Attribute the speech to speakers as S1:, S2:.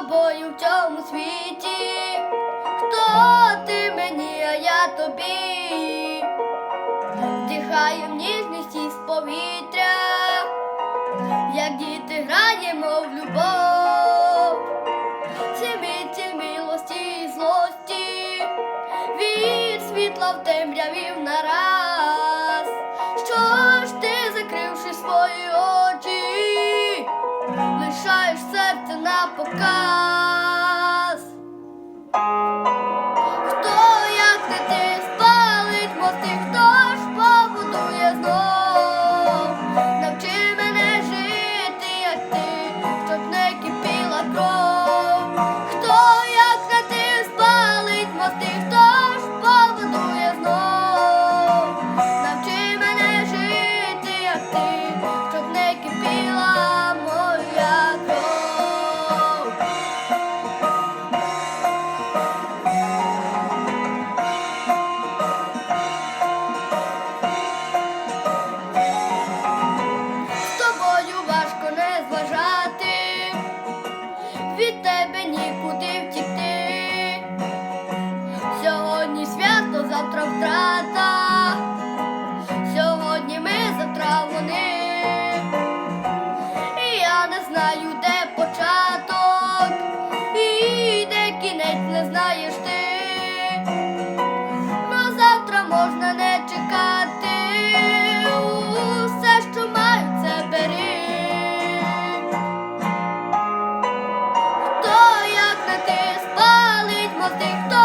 S1: Тобою в цьому світі? Хто ти мені, а я тобі? Вдихаєм ніжність із повітря, як діти граємо в любов, ці милості і злості, від світла в темряві нараз. Що ж ти, закривши свої очі? лишаєш серце на показ. contento.